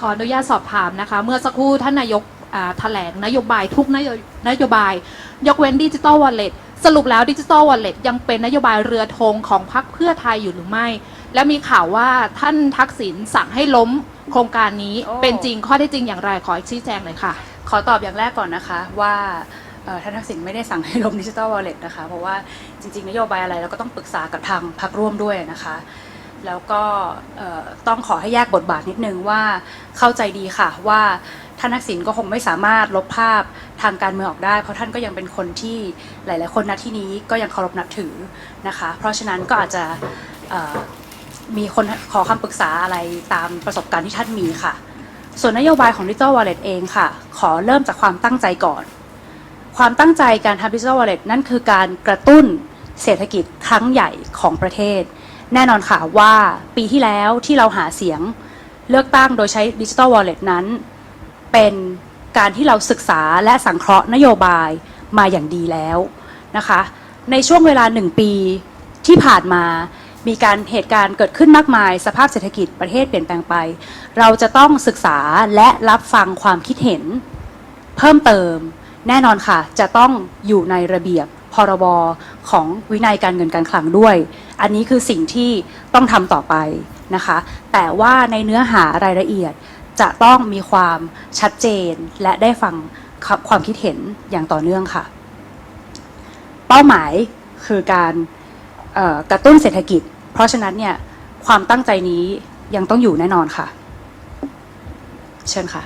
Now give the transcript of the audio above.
ขออนุญาตสอบถามนะคะ เมื่อสักครู่ท่านนายกอ่าแถลงนโยบายทุกนโยนโยบาย ยกเว้นดิจิ t a ลวอลเล็ตสรุปแล้วดิจิ t a ลวอลเล็ตยังเป็นนโยบายเรือธงของพรรคเพื่อไทยอยู่หรือไม่ และมีข่าวว่าท่านทักษิณสั่งให้ล้มโครงการนี้โอ้ เป็นจริงข้อเท็จจริงอย่างไรขอชี้แจงเลยค่ะ ขอตอบอย่างแรกก่อนนะคะว่าเอ่อท่านทักษิณไม่ได้สั่งให้ลบดิจิ t a ลวอลเล็ตนะคะ เพราะว่าจริงๆ นโยบายอะไรเราก็ต้องปรึกษากับทางพรรคร่วมด้วยนะคะ แล้วก็ต้องขอให้แยกบทบาทนิดนึงว่าเข้าใจดีค่ะว่าท่านทักษิณก็คงไม่สามารถลบภาพทางการเมืองออกได้ เพราะท่านก็ยังเป็นคนที่หลาย ๆ คนณที่นี้ก็ยังเคารพนับถือนะคะ เพราะฉะนั้นก็อาจจะมีคนขอคำปรึกษาอะไรตามประสบการณ์ที่ท่านมีค่ะ ส่วนนโยบายของ Digital Wallet เองค่ะ ขอเริ่มจากความตั้งใจก่อน ความตั้งใจการทำ Digital Wallet นั่นคือการกระตุ้นเศรษฐกิจครั้งใหญ่ของประเทศ แน่นอนค่ะว่าปีที่แล้วที่เราหาเสียงเลือกตั้งโดยใช้ Digital Wallet นั้น เป็นการที่เราศึกษาและสังเคราะห์นโยบายมาอย่างดีแล้วนะคะ ในช่วงเวลาหนึ่งปีที่ผ่านมามีการเหตุการณ์เกิดขึ้นมากมาย สภาพเศรษฐกิจประเทศเปลี่ยนแปลงไป เราจะต้องศึกษาและรับฟังความคิดเห็น เพิ่มเติม แน่นอนค่ะ จะต้องอยู่ในระเบียบพรบของวินัยการเงินการคลังด้วย อันนี้คือสิ่งที่ต้องทำต่อไปนะคะ แต่ว่าในเนื้อหารายละเอียดจะต้องมีความชัดเจนและได้ฟังความคิดเห็นอย่างต่อเนื่องค่ะ เป้าหมายคือการกระตุ้นเศรษฐกิจ เพราะฉะนั้นเนี่ยความตั้งใจนี้ยังต้องอยู่แน่นอนค่ะ เชิญค่ะ